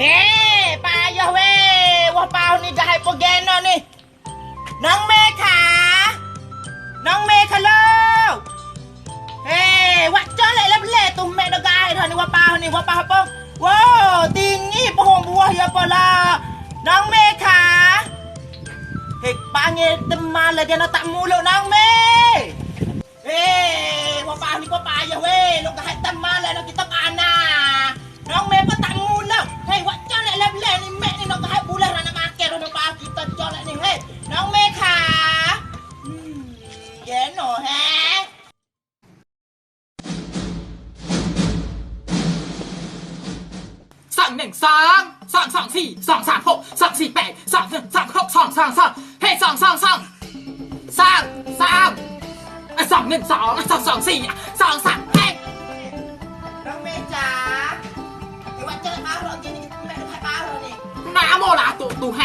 เอ๊ปลายาเวว่าปล่านี่ได้โปรแกนนอนี่ น้องเมฆาน้องเมฆาโลเอ๊ว่าจ้าเลยแล้วเละตุ้มเม่ดอกไก่ท่านี่ว่าปล่านี่ว่าปล่าปองว้าวติงอีปหงบัวเฮียปลาน้องเมฆาเฮ็ดปางเงีนเตึมมาเลยเดี๋ยวเราตักมูลน้องเมฆเอ๊ว่าปล่านี่ว่าปลาอย่าเวลูกก็ให้ตึมมาเลยเราคิดต้องอ่านนะสองหนึ่งสองสองสองสี่สองสามหกสองสี่แปดสองหนึ่งสองหกสองสองสองเฮ้สองสองสองสองสองสองหนึ่งสองสองสองสี่สองสามเฮ้ต้องเมย์จ๋าไอ้วันเจอมาเราเจอี่แม่ไข่ป้าเราเนี่ยน้าโมลาตัวตัวแฮ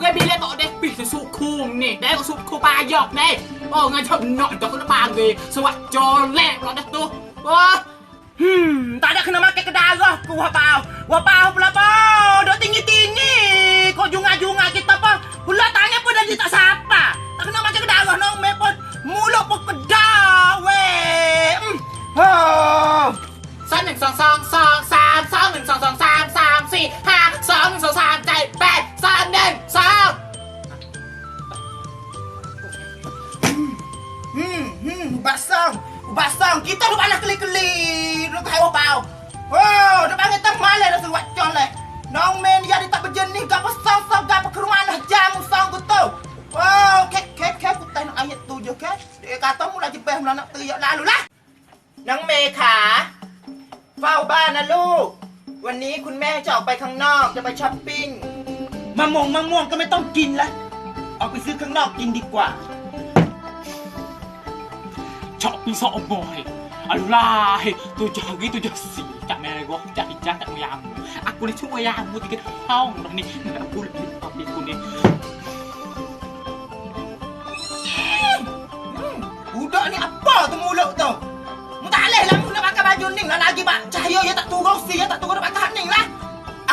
เ็บีเล่ต่อเด็กปีกสุขุมนี่ได้ก็สุขุปลาหยอกเน่โอ้เงินชมหน่อยจะ่คนปางเลยสวัสดีจอแรกเราเดกตัวว้าตาได้ขึ้นมาแกกระดาษก็กูัาเปล่า我包，我包。จะออกไปข้างนอกจะไปช้อปปิ้งมะม่วงมะม่วงก็ไม่ต้องกินละออกไปซื้อข้างนอกกินดีกว่าชอปีศาอบอยอะไรตัวจากนี้ตัวจางสีจากแม่ก็จากอีจ้าจากมยัมอักูเลยช่วยยามกูติดห้องตรงนี้อากูเลยตอบดีกูนี่ออดันนี udah ตัวม a tu mulut tu? Mu tak leh lah mu า a k pakai baju ning lah lagi mak. Cahaya ya t ต k turun si ya t a ต turun nak p a k a น ning lah.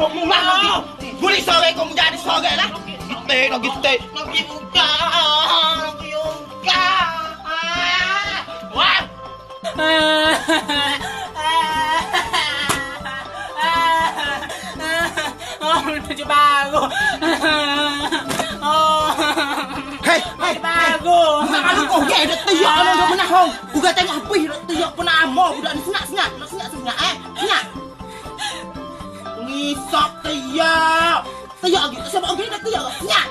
kau mulah lagi. Guli sore kau menjadi sore lah. Gite, no gite. No gite. Ya Allah, dah menang. Buka oh, oh. tengok api, dah tiup pun amor. Budak ni senyap-senyap. Senyap-senyap, eh. Senyap. sọt thì ờ, giờ Tới giờ gì sao mà ông biết đấy tới giờ rồi Nha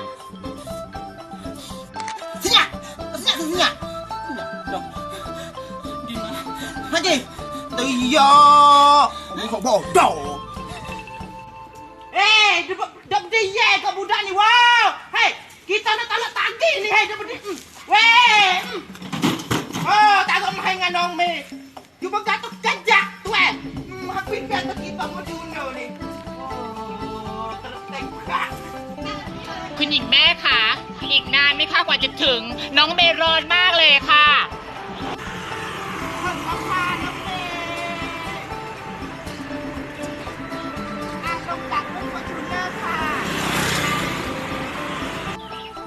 Xin nha Xin nha Xin nha Gì mà Nói gì Từ giờ Ông không bỏ đồ Eh, dok dia kau budak ni. Wow. Hei, kita nak tolak tagi ni. Hei, dia Weh. Oh, tak kau main dengan nong me. หญิงแม่ค่ะ อีกนานไหมคะกว่าจะถึงน้องเมย์ร้อนมากเลยค่ะ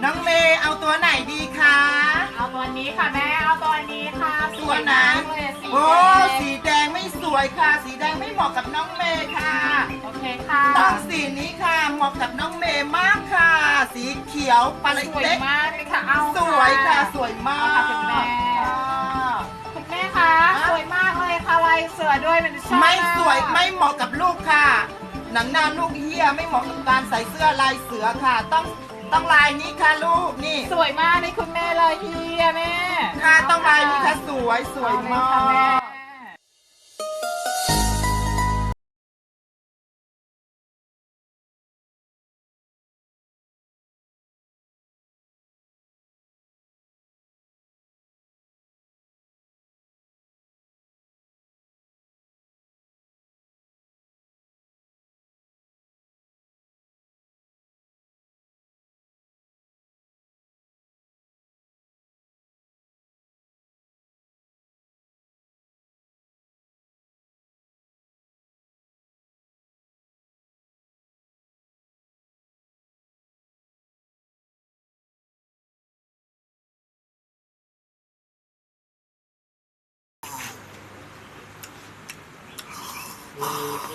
น้องเมย์เอาตัวไหนดีคะ เอาตัวนี้ค่ะแม่ เอาตัวนี้ค่ะตัวยนะโอ้ สีแดงไม่สวยค่ะ สีแดงไม่เหมาะกับน้องเมย์ค่ะ โอเคค่ะ ต้องสีนี้ค่ะเหมาะกับน้องเมย์มากค่ะ สีเขียวปาสเลวยเต็กมากเลยค่ะ เอา สวยค่ะ สวยมากค่ะคุณแม่คุณแม่คะ สวยมากเลยค่ะลายเสือด้วยมันชอบไม่สวย ไม่เหมาะกับลูกค่ะ หนังหน้าลูกเหี้ยไม่เหมาะกับการใส่เสื้อลายเสือค่ะ ต้องต้องลายนี้ค่ะ ลูก นี่ สวยมากนี่คุณแม่เลย เฮียแม่ ค่ะ ต้องลายนี้ค่ะสวยสวยมาก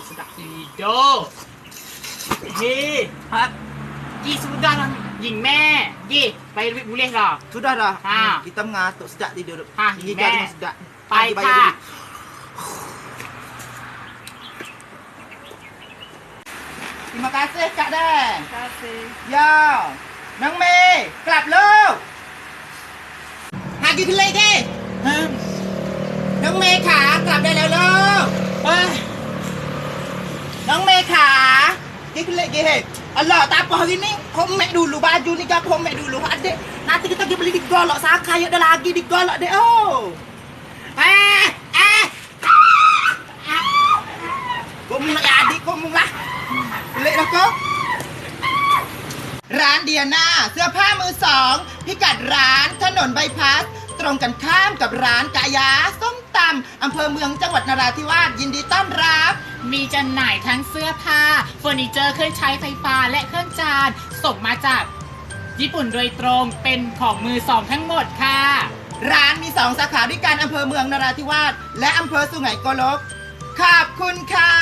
สดักดีโดเฮ้ฮัทยี่สุดาหญิงแม่ยี่ไปบุเรียนเหรอสุดาเหรอฮะกิตงาตสดักดีโดฮะหญิแม่สดัไปค่ะขอบคุณค่ะเด้ขอบคุณย่าน้องเมย์กลับลูกหากินเลยเดิฮมน้องเมย์ขากลับได้แล้วลูกไปน้องเมขากิ๊กเล็กกิ๊อเลดอลอตาพอกินนี่ผมไม่ดูลูบาจูนี่ก็ผมไม่ดูลูฮัตเด็นาทีก็ต้องกินไปดิกอลอสาขาเยอะเดลากีดิกอลอเดโอเอ๊ะเอ๊ะกูมึงละดิกูมึงละเล็กแล้วก็ร้านเดียนาเสื้อผ้ามือสองพิกัดร้านถนนใบพัดตรงกันข้ามกับร้านกายาโำอำเภอเมืองจังหวัดนราธิวาสยินดีต้อนรับ มีจำหน่ายทั้งเสื้อผ้าเฟอร์นิเจอร์เครื่องใช้ไฟฟ้าและเครื่องจานส่งมาจาก ญี่ปุ่นโดยตรงเป็นของมือสองทั้งหมดค่ะ ร้านมีสองสาขาด้วยกันอำเภอเมืองนราธิวาสและอำเภอสุไหงโกลกขอบคุณค่ะ